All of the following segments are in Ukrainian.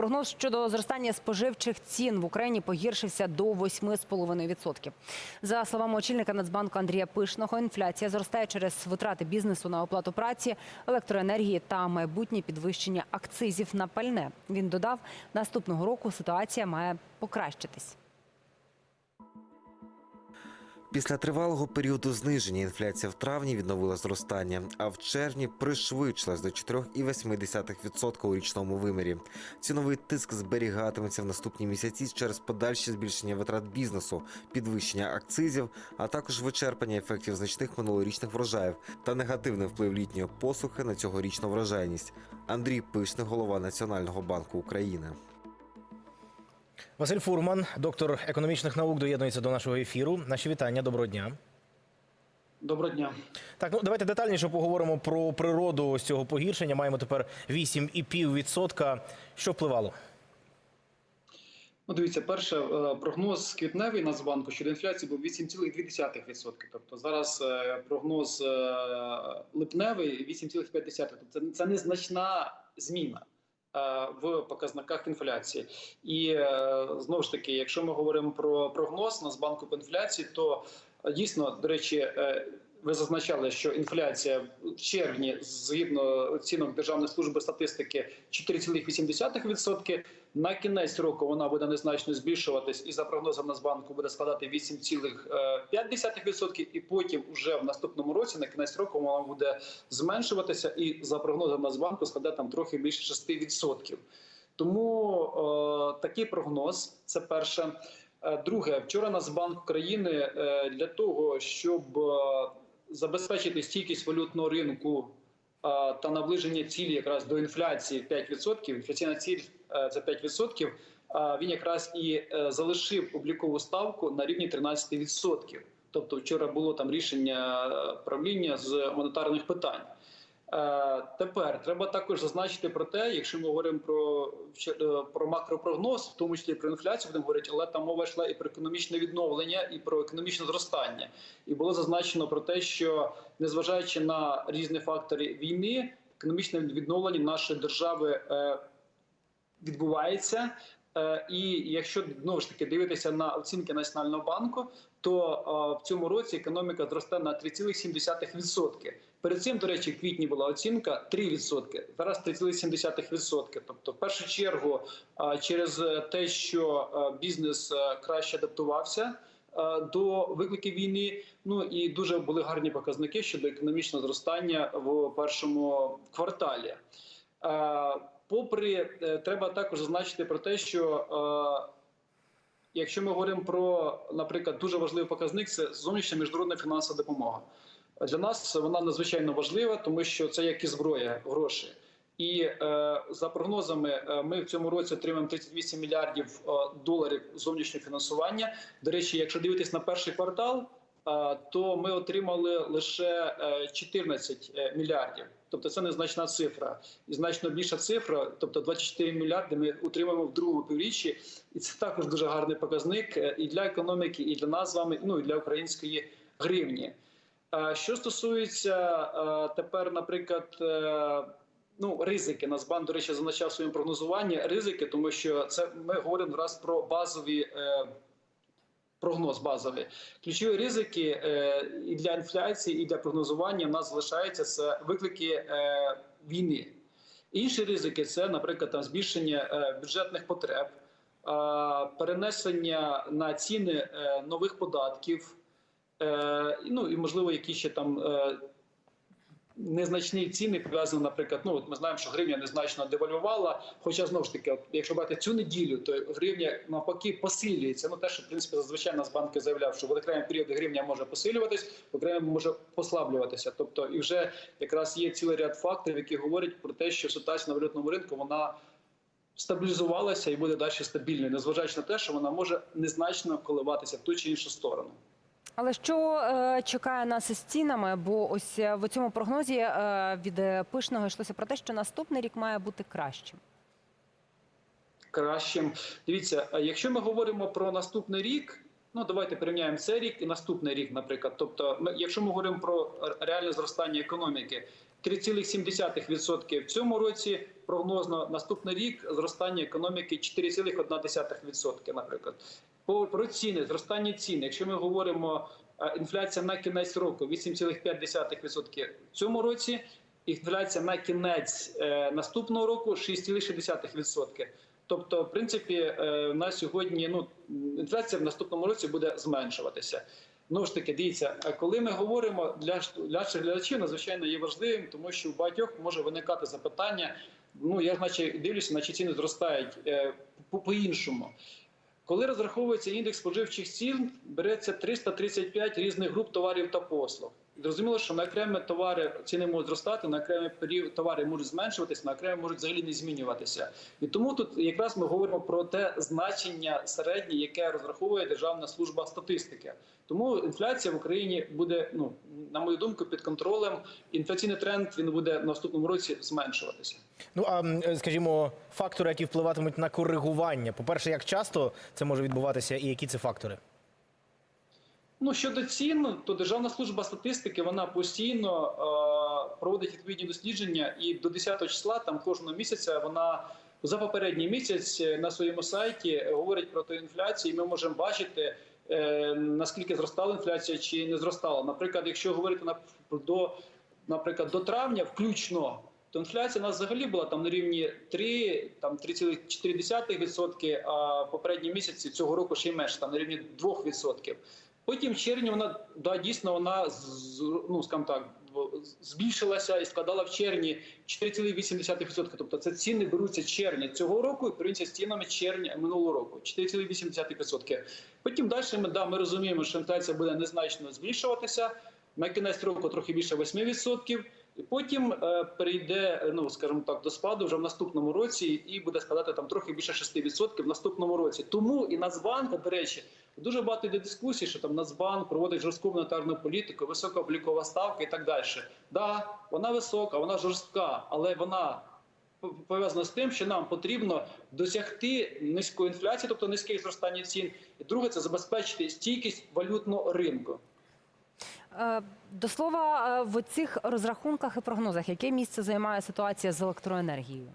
Прогноз щодо зростання споживчих цін в Україні погіршився до 8,5%. За словами очільника Нацбанку Андрія Пишного, інфляція зростає через витрати бізнесу на оплату праці, електроенергії та майбутнє підвищення акцизів на пальне. Він додав, наступного року ситуація має покращитись. Після тривалого періоду зниження інфляція в травні відновила зростання, а в червні пришвидшилась до 4,8% у річному вимірі. Ціновий тиск зберігатиметься в наступні місяці через подальше збільшення витрат бізнесу, підвищення акцизів, а також вичерпання ефектів значних минулорічних врожаїв та негативний вплив літньої посухи на цьогорічну врожайність. Андрій Пишний, голова Національного банку України. Василь Фурман, доктор економічних наук, доєднується до нашого ефіру. Наші вітання, доброго дня. Доброго дня. Так, ну давайте детальніше поговоримо про природу ось цього погіршення. Маємо тепер 8,5%. Що впливало? Ну, дивіться, перше, е, прогноз квітневий Нацбанку щодо інфляції був 8,2%. Тобто зараз е, прогноз е, липневий 8,5%. Тобто це, це незначна зміна в показниках інфляції. І е, знову ж таки, якщо ми говоримо про прогноз Нацбанку по інфляції, то е, дійсно, до речі, е, ви зазначали, що інфляція в червні, згідно оцінок Державної служби статистики, 4,8%. На кінець року вона буде незначно збільшуватись, і за прогнозом Нацбанку буде складати 8,5%, і потім вже в наступному році на кінець року вона буде зменшуватися, і за прогнозом Нацбанку складе там трохи більше 6%. Тому е, такий прогноз це перше. Е, Друге, вчора Нацбанк України е, для того, щоб е, забезпечити стійкість валютного ринку та наближення цілі якраз до інфляції 5%, інфляційна ціль е, це 5%, е, він якраз і е, залишив облікову ставку на рівні 13%. Тобто вчора було там рішення е, правління з монетарних питань. Е, Тепер треба також зазначити про те, якщо ми говоримо про, е, про макропрогноз, в тому числі про інфляцію, будемо говорити, але там мова йшла і про економічне відновлення, і про економічне зростання. І було зазначено про те, що незважаючи на різні фактори війни, економічне відновлення нашої держави е, відбувається. Е, І якщо знову ж таки дивитися на оцінки Національного банку, то е, в цьому році економіка зросте на 3,7%. Перед цим, до речі, в квітні була оцінка 3%, зараз 3,7%. Тобто, в першу чергу, е, через те, що бізнес краще адаптувався до викликів війни, ну і дуже були гарні показники щодо економічного зростання в першому кварталі. Попри е, треба також зазначити про те, що е, якщо ми говоримо про, наприклад, дуже важливий показник, це зовнішня міжнародна фінансова допомога. Для нас вона надзвичайно важлива, тому що це як і зброя, гроші. І е, за прогнозами, е, ми в цьому році отримаємо 38 мільярдів е, доларів зовнішнього фінансування. До речі, якщо дивитись на перший квартал, то ми отримали лише е, 14 е, мільярдів. Тобто це незначна цифра, і значно більша цифра, тобто 24 мільярди, ми отримаємо в другому півріччі, і це також дуже гарний показник е, і для економіки, і для нас з вами, ну і для української гривні. Е, Що стосується е, тепер, наприклад, е, ну ризики, Нацбанк, до речі, зазначав в своєму прогнозуванні ризики, тому що це ми говоримо раз про базові. Прогноз базовий. Ключові ризики е, і для інфляції, і для прогнозування в нас залишаються це виклики е, війни. Інші ризики це, наприклад, там збільшення е, бюджетних потреб, перенесення на ціни нових податків, ну і можливо, які ще там незначні ціни пов'язані, наприклад, ну от ми знаємо, що гривня незначно девальвувала. Хоча знову ж таки, от, якщо брати цю неділю, то гривня навпаки посилюється. Ну те, що в принципі зазвичай Нацбанк заявляв, що в окремі періоди гривня може посилюватись, в окремі може послаблюватися. Тобто, і вже якраз є цілий ряд факторів, які говорять про те, що ситуація на валютному ринку вона. Стабілізувалася і буде далі стабільною, незважаючи на те, що вона може незначно коливатися в ту чи іншу сторону. Але що е, чекає нас із цінами? Бо ось е, в цьому прогнозі е, від пишного йшлося про те, що наступний рік має бути кращим. кращим. Дивіться, якщо ми говоримо про наступний рік, ну давайте порівняємо цей рік і наступний рік, наприклад. Тобто, ми, якщо ми говоримо про реальне зростання економіки, 3,7% в цьому році. Прогнозно наступний рік зростання економіки 4,1%, наприклад. По про ціни, зростання цін. Якщо ми говоримо е, інфляція на кінець року 8,5% в цьому році, інфляція на кінець е, наступного року 6,6%. Тобто, в принципі, е, на сьогодні ну інфляція в наступному році буде зменшуватися. Ну ж таки, дивіться, коли ми говоримо для для глядачів, надзвичайно є важливим, тому що у багатьох може виникати запитання. Ну я ж дивлюся, наче ціни зростають е, по- по-іншому. Коли розраховується індекс споживчих цін, береться 335 різних груп товарів та послуг. Зрозуміло, що на окремі товари ціни можуть зростати, на окремі товари можуть зменшуватися, на окремі можуть взагалі не змінюватися. І тому тут якраз ми говоримо про те значення середнє, яке розраховує Державна служба статистики. Тому інфляція в Україні буде, ну на мою думку, під контролем. Інфляційний тренд він буде в наступному році зменшуватися. Ну а скажімо, фактори, які впливатимуть на коригування. По-перше, як часто це може відбуватися, і які це фактори? Ну щодо цін, то Державна служба статистики вона постійно е, проводить відповідні дослідження, і до 10 числа там кожного місяця вона за попередній місяць е, на своєму сайті говорить про ту інфляцію. і Ми можемо бачити. е, Наскільки зростала інфляція чи не зростала? Наприклад, якщо говорити на до, наприклад, до травня, включно, то інфляція у нас взагалі була там на рівні 3, там 3,4%, а попередні місяці цього року ще й менше, там на рівні 2%. Потім червні вона да, дійсно вона ну, скажімо так, збільшилася і складала в червні 4,8%. Тобто це ціни беруться червня цього року і порівняно з цінами червня минулого року 4,8%. Потім далі ми, да, ми розуміємо, що інфляція буде незначно збільшуватися. На кінець року трохи більше 8%. І потім е, перейде, е, ну скажімо так, до спаду вже в наступному році і буде складати там трохи більше 6% в наступному році. Тому і Нацбанк, до речі, дуже багато йде дискусій, що там Нацбанк проводить жорстку монетарну політику, висока облікова ставка і так далі. Да, вона висока, вона жорстка, але вона пов'язана з тим, що нам потрібно досягти низької інфляції, тобто низьке зростання цін. І друге це забезпечити стійкість валютного ринку. Е, До слова, е, в цих розрахунках і прогнозах, яке місце займає ситуація з електроенергією?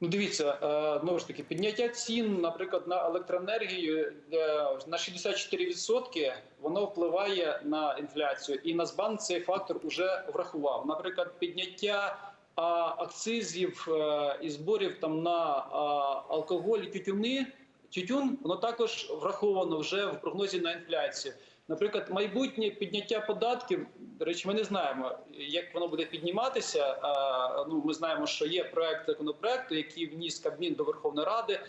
Ну, дивіться, е, знову ж таки, підняття цін, наприклад, на електроенергію на 64% воно впливає на інфляцію, і Нацбанк цей фактор вже врахував. Наприклад, підняття акцизів і зборів там на алкоголь і тютюни, тютюн, воно також враховано вже в прогнозі на інфляцію. Наприклад, майбутнє підняття податків, до речі, ми не знаємо, як воно буде підніматися. Ну, ми знаємо, що є проект законопроекту, який вніс Кабмін до Верховної Ради.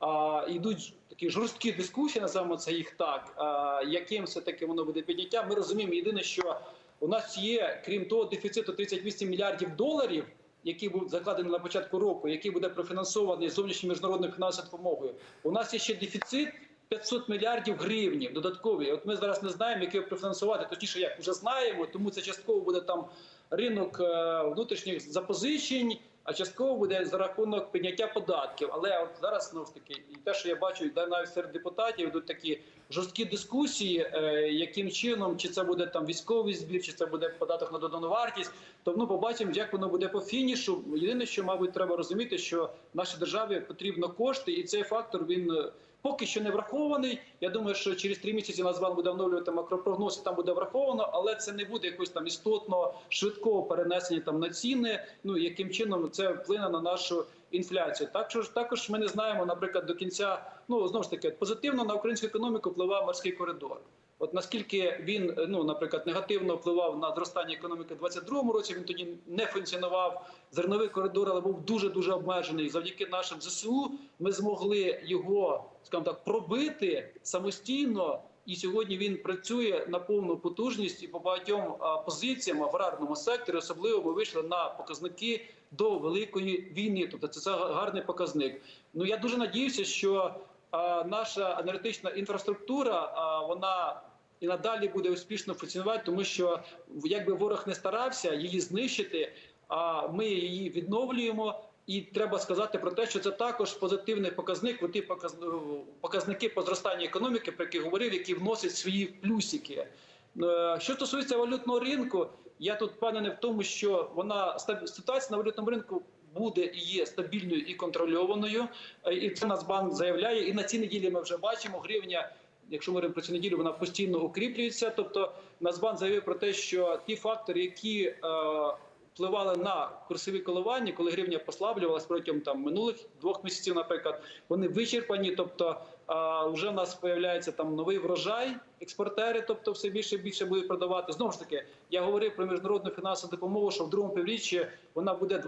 А, йдуть такі жорсткі дискусії, називаємо це їх так. А, яким все таки воно буде підняття? Ми розуміємо єдине, що у нас є, крім того, дефіциту 38 мільярдів доларів, який був закладений на початку року, який буде профінансований зовнішньою міжнародною фінансовою допомогою. У нас є ще дефіцит 500 мільярдів гривнів додаткові. От ми зараз не знаємо, як його профінансувати. Точніше, як вже знаємо, тому це частково буде там ринок е, внутрішніх запозичень, а частково буде за рахунок підняття податків. Але от зараз знову ж таки, і те, що я бачу, де навіть серед депутатів йдуть такі жорсткі дискусії, е, яким чином, чи це буде там військовий збір, чи це буде податок на додану вартість. То ну побачимо, як воно буде по фінішу. Єдине, що мабуть, треба розуміти, що нашій державі потрібно кошти, і цей фактор він. Поки що не врахований. Я думаю, що через три місяці Нацбанк буде оновлювати макропрогноз, і там буде враховано, але це не буде якось там істотно швидкого перенесення там на ціни. Ну яким чином це вплине на нашу інфляцію. Також також ми не знаємо, наприклад, до кінця. Ну знову ж таки, позитивно на українську економіку впливає морський коридор. От наскільки він, ну наприклад, негативно впливав на зростання економіки в 22-му році, він тоді не функціонував. Зерновий коридор, але був дуже дуже обмежений. Завдяки нашим ЗСУ ми змогли його, скажімо так, пробити самостійно. І сьогодні він працює на повну потужність і по багатьом позиціям в аграрному секторі. Особливо ми вийшли на показники до великої війни. Тобто це, гарний показник. Ну я дуже надіюся, що наша енергетична інфраструктура вона і надалі буде успішно функціонувати, тому що якби ворог не старався її знищити, а ми її відновлюємо. І треба сказати про те, що це також позитивний показник. Ті показники по зростанню економіки, про які говорив, які вносять свої плюсики. Е, Що стосується валютного ринку, Я тут впевнений в тому, що вона ситуація на валютному ринку буде і є стабільною і контрольованою. Е, І це Нацбанк заявляє. І на цій неділі ми вже бачимо гривня. Якщо ми говоримо про цю неділю, вона постійно укріплюється. Тобто Нацбан заявив про те, що ті фактори, які е, впливали на курсові коливання, коли гривня послаблювалась протягом там минулих двох місяців, наприклад, вони вичерпані. Тобто вже в нас з'являється там новий врожай, експортери, тобто все більше і більше будуть продавати. Знову ж таки, я говорив про міжнародну фінансову допомогу, що в другому півріччі вона буде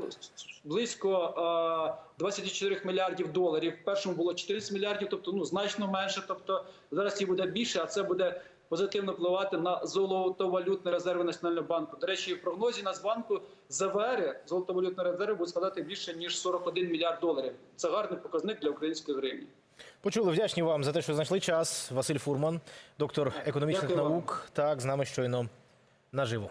близько а, 24 мільярдів доларів. В першому було 14 мільярдів, тобто ну значно менше. Тобто зараз її буде більше, а це буде позитивно впливати на золотовалютні резерви Національного банку. До речі, в прогнозі Нацбанку ЗВР золотовалютні резерви будуть складати більше ніж 41 мільярд доларів. Це гарний показник для української гривні. Почули вдячні вам за те, що знайшли час. Василь Фурман, доктор економічних Дякую наук. Так, з нами щойно наживо.